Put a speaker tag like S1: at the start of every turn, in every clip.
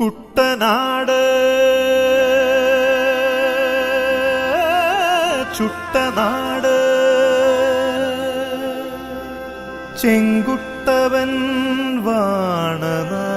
S1: കുട്ടനാട്. ചുട്ടനാട്. ചെങ്കുട്ടവൻ വാണനാ.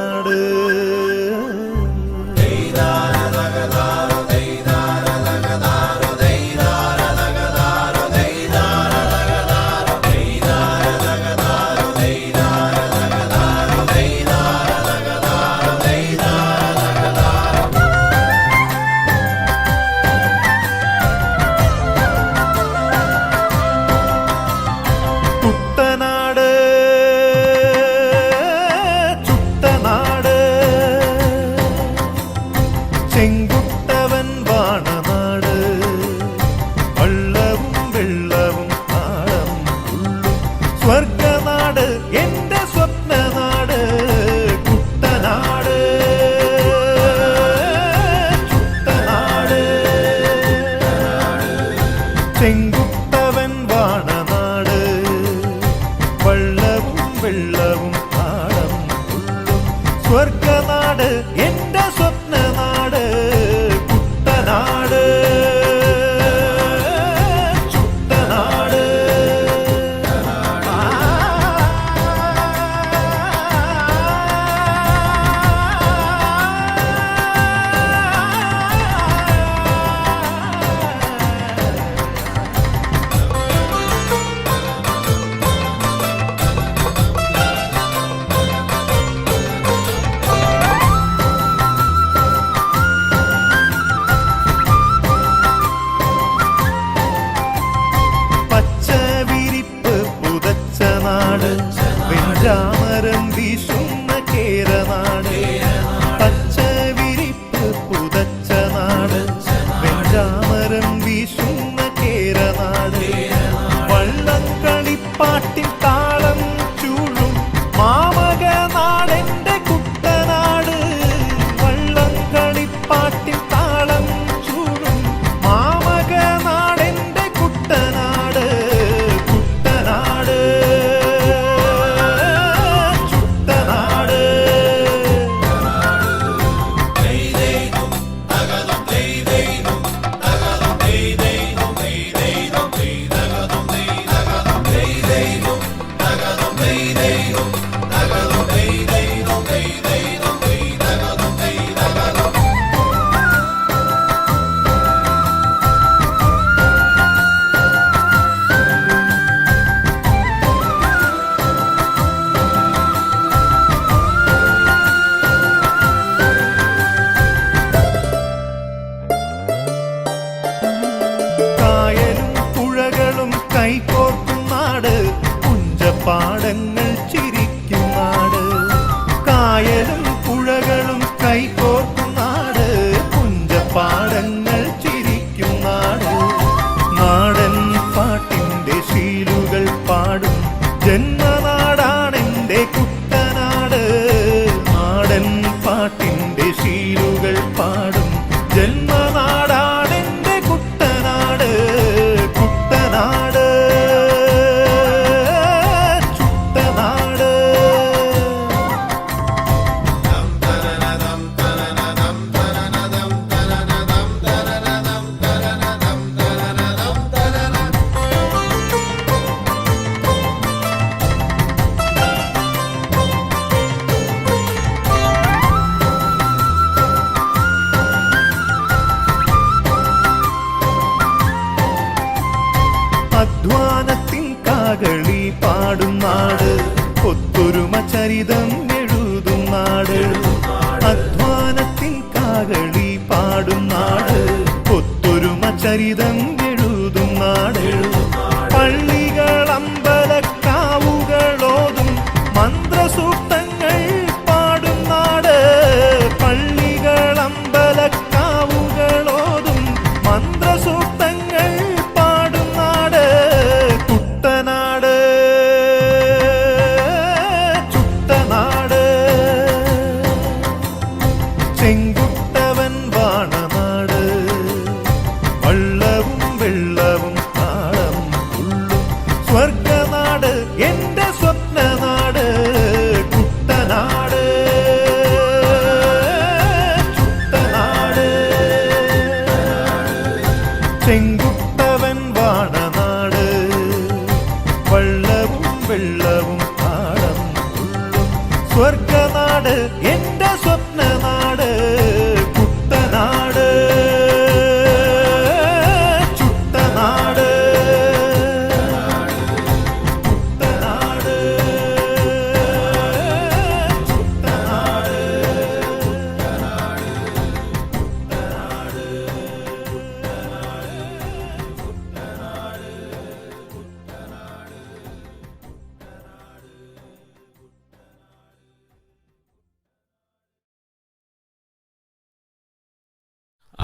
S1: പാടങ്ങൾ ചിരിക്കും നാട്. കായലും പുഴകളും കൈകോർക്കും നാട്. പുഞ്ചപ്പാടങ്ങൾ ചിരിക്കും നാട്. നാടൻ പാട്ടിന്റെ ശീലുകൾ പാടും. ജന്മനാടാണെന്റെ കുട്ടി അധ്വാനത്തിൻ കാകളി പാടും നാട്. ഒത്തൊരുമ ചരിതം എഴുതും നാട്. അധ്വാനത്തിൻ കാകളി പാടും നാട്. ഒത്തൊരുമ ചരിതം എഴുതും നാട്. പള്ളി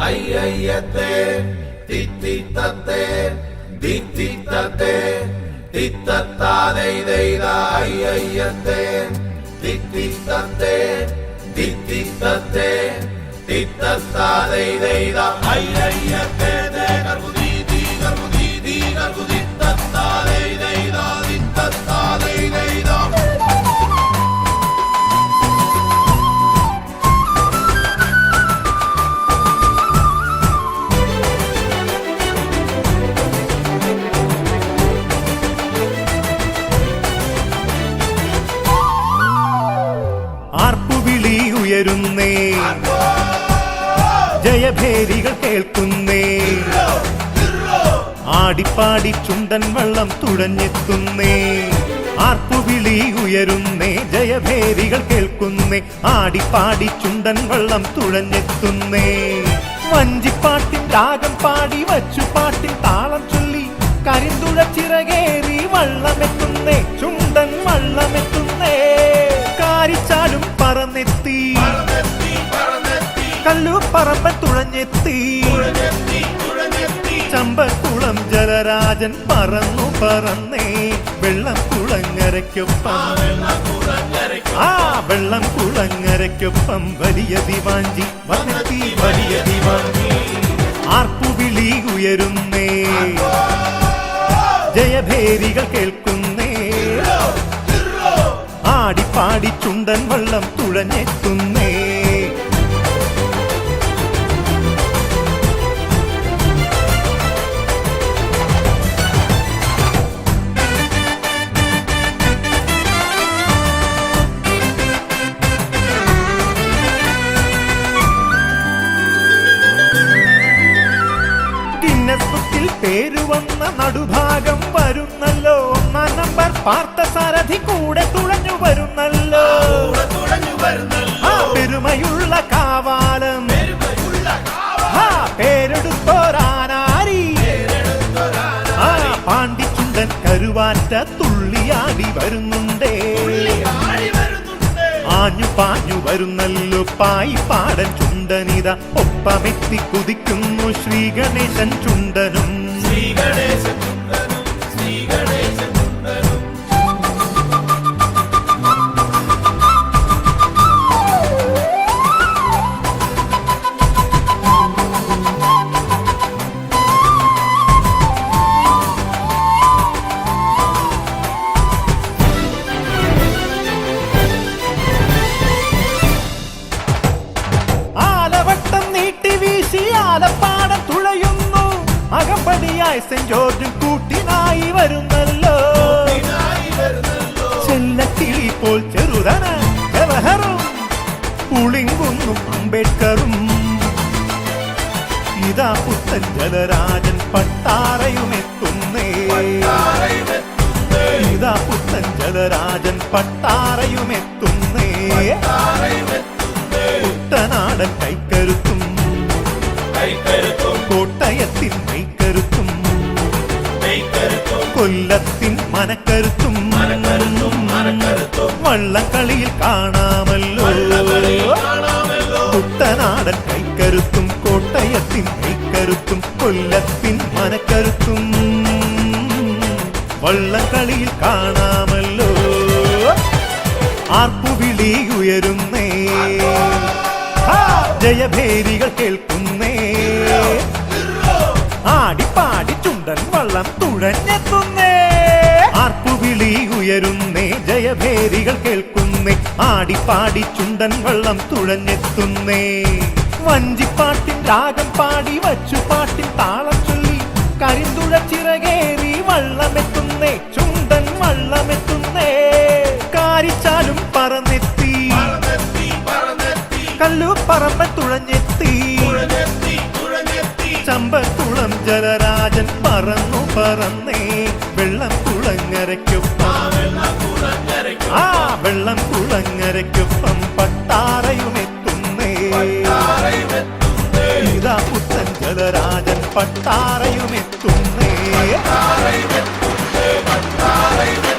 S1: ஐயையத்தே
S2: தித்தி தத்தே தித்தி தத்தே தித்தத்தாதை தெய்தாய் ஐயத்தே தித்தி தத்தே தித்தி தத்தே தித்தத்தாதை தெய்தா ஐயையத்தே.
S1: ആർപ്പുവിളി ഉയരുന്നേ. ജയഭേരികൾ കേൾക്കുന്നേ. ആടിപ്പാടി ചുണ്ടൻ വള്ളം തുഴഞ്ഞെത്തുന്നേ. ആർപ്പുവിളി ഉയരുന്നേ. ജയഭേരികൾ കേൾക്കുന്നേ. ആടിപ്പാടി ചുണ്ടൻ വള്ളം തുഴഞ്ഞെത്തുന്നേ. വഞ്ചിപ്പാട്ടിൻ രാഗം പാടി വച്ചു പാട്ടിൻ താളം ചൊല്ലി കരിന്തുഴ ചിറകേറി വള്ളമെത്തുന്നേ. ചുണ്ടൻ വള്ളമെത്തുന്നേ. കാരിച്ചാലും പറന്നെത്തി. കല്ലു പറമ്പൻ തുഴഞ്ഞെത്തി ചമ്പക്കുളം ജലരാജൻ പറന്നു പറന്നേ. വെള്ളം കുളങ്ങരയ്ക്കൊപ്പം. ആ വെള്ളം കുളങ്ങരയ്ക്കൊപ്പം വലിയ ദിവാഞ്ചി വന്നെത്തി വലിയ ദിവാഞ്ചി. ആർപ്പുവിളി ഉയരുന്നേ. ജയഭേരികൾ കേൾക്കുന്നേ. ആടിപ്പാടി ചുണ്ടൻ വള്ളം തുഴഞ്ഞെത്തുന്നേ. ഗിന്നസ് ബുക്കിൽ പേര് വന്ന നടുഭാഗം വരുന്നല്ലോ. ഒന്നാം നമ്പർ പാർത്ഥസാരഥി കൂടെ തുഴഞ്ഞു വരുന്നല്ലോ. ആ പെരുമയുള്ള കാവാലം. ആ പേരെടുത്തോരാനാരി. ആ പാണ്ടിച്ചുണ്ടൻ കരുവാറ്റ തുള്ളിയാടി വരുന്നുണ്ടേ. ആഞ്ഞു പാഞ്ഞു വരുന്നല്ലോ പായി പാടൻ ചുണ്ടനിത. ഒപ്പമെത്തി കുതിക്കുന്നു ശ്രീ ഗണേശൻ ചുണ്ടനും. ആലവട്ടം ജോർജും കൂട്ടിനായി വരുന്നല്ലോ. ചെല്ലക്കിളി പോൽ ചെറുതന ജവഹറും പുളിങ്കുന്നും അംബേദ്കറും. ഇതാ പുത്തൻ ജലരാജൻ പട്ടാറയുമെത്തുന്നേ ഇതാ പുത്തൻ ജലരാജൻ പട്ടാറയുമെത്തുന്നേ കോട്ടയത്തിൻ കൈക്കരുത്തും കൊല്ലത്തിൻ മനക്കരുത്തും വള്ളക്കളിയിൽ കാണാമല്ലോ. ആർപ്പുവിളി ഉയരുന്നേ. ജയഭേരികൾ കേൾക്കുന്നേ. ആടിപ്പാടി ചുണ്ടൻ വള്ളം തുഴഞ്ഞെത്തുന്നേ. ആർപ്പുവിളി ഉയരുന്നേ ജയഭേരികൾ കേൾക്കുന്നേ. ആടിപ്പാടി ചുണ്ടൻ വള്ളം തുഴഞ്ഞെത്തുന്നേ. വഞ്ചിപ്പാട്ടിൻ രാഗം പാടി വച്ചു പാട്ടിൻ താളം ചൊല്ലി. കരിന്തുഴ ചിറകേറി വള്ളമെത്തുന്നേ. ചുണ്ടൻ വള്ളമെത്തുന്നേ. കാരിച്ചാലും പറന്നെത്തി. കല്ലു തുഴഞ്ഞെത്തി.
S2: തുഴഞ്ഞെത്തി
S1: ചമ്പക്കുളം ജലരാജൻ പറന്നു പറന്നേ. വെള്ളം കുളങ്ങരയ്ക്കൊപ്പം ആ വെള്ളം കുളങ്ങരയ്ക്കൊപ്പം പട്ടാറയുമെത്തുന്നേ ഇതാ പുത്തൻ ജലരാജൻ പട്ടാറയുമെത്തുന്നേ പട്ടാറയുമെത്തുന്നേ പട്ടാറയുമെത്തുന്നേ